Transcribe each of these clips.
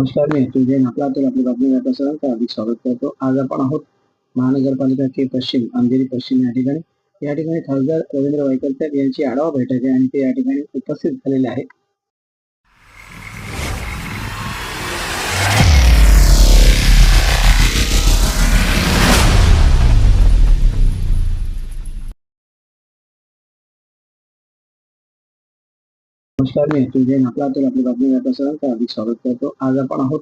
नमस्कार मी अतुल जैन आपला अतुल आपली बातमी व्यापार सर्वांचं हार्दिक स्वागत करतो. आज आपण आहोत महानगरपालिका के पश्चिम अंधेरी पश्चिम या ठिकाणी. या ठिकाणी खासदार रवींद्र वायकर यांची आढावा बैठक आहे आणि ते या ठिकाणी उपस्थित झालेले आहेत. नमस्कार मी अतुल जैन आपला अतुल आपली बातमी व्यापार हार्दिक स्वागत करतो. आज आपण आहोत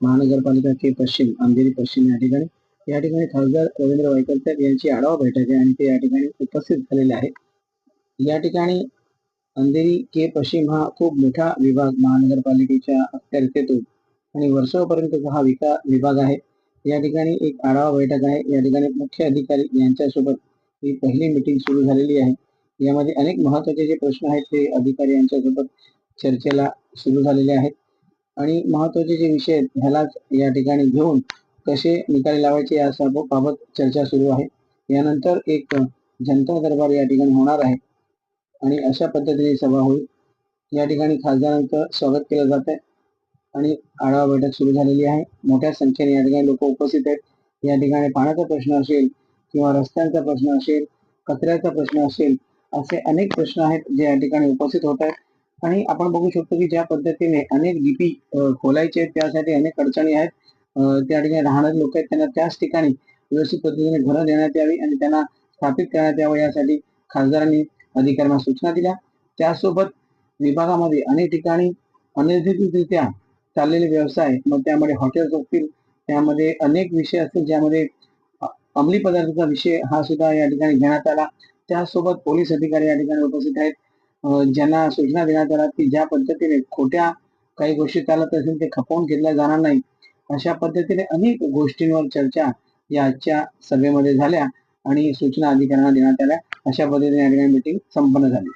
महानगरपालिका के पश्चिम अंधेरी पश्चिम या ठिकाणी. या ठिकाणी खासदार रवींद्र वायकर यांची आढावा बैठक आहे आणि ते या ठिकाणी उपस्थित झालेले आहेत. या ठिकाणी अंधेरी के पश्चिम हा खूप मोठा विभाग महानगरपालिकेच्या अखत्यारीत येतो आणि वर्षापर्यंतचा हा विका विभाग आहे. या ठिकाणी एक आढावा बैठक आहे. या ठिकाणी मुख्य अधिकारी यांच्यासोबत ही पहिली मिटिंग सुरू झालेली आहे. यामध्ये अनेक महत्त्वाचे जे प्रश्न आहेत ते अधिकारी यांच्यासोबत चर्चेला सुरू झालेले आहेत. आणि महत्त्वाचे जे विषय आहेत ह्यालाच या ठिकाणी घेऊन कसे निकाली लावायचे या बाबत चर्चा सुरू आहे. यानंतर एक जनता दरबार या ठिकाणी होणार आहे. आणि अशा पद्धतीने सभा होईल. या ठिकाणी खासदारांचं स्वागत केलं जात आहे आणि आढावा बैठक सुरू झालेली आहे. मोठ्या संख्येने या ठिकाणी लोक उपस्थित आहेत. या ठिकाणी पाण्याचा प्रश्न असेल किंवा रस्त्यांचा प्रश्न असेल कचऱ्याचा प्रश्न असेल असे अनेक प्रश्न आहेत जे या ठिकाणी उपस्थित होत आहेत. आणि आपण बघू शकतो की ज्या पद्धतीने अनेक डीपी खोलायचे आहेत त्यासाठी अनेक अडचणी आहेत. त्या ठिकाणी राहणारे लोक आहेत त्यांना त्याच ठिकाणी व्यवस्थित पद्धतीने घरं देण्यात यावी आणि त्यांना स्थापित करण्यात यावं यासाठी खासदारांनी अधिकाऱ्यांना सूचना दिल्या. त्यासोबत विभागामध्ये अनेक ठिकाणी अनधिकृतरित्या चाललेले व्यवसाय मग त्यामध्ये हॉटेल्स असतील त्यामध्ये अनेक विषय असतील ज्यामध्ये अंमली पदार्थाचा विषय हा सुद्धा या ठिकाणी घेण्यात आला. त्यासोबत पोलीस अधिकारी या ठिकाणी उपस्थित आहेत. ज्यांना सूचना देण्यात आल्या की ज्या पद्धतीने खोट्या काही गोष्टी चालत असेल ते खपवून घेतल्या जाणार नाही. अशा पद्धतीने अनेक गोष्टींवर चर्चा या आजच्या सभेमध्ये झाल्या आणि सूचना अधिकाऱ्यांना देण्यात आल्या. अशा पद्धतीने या ठिकाणी मिटिंग संपन्न झाली.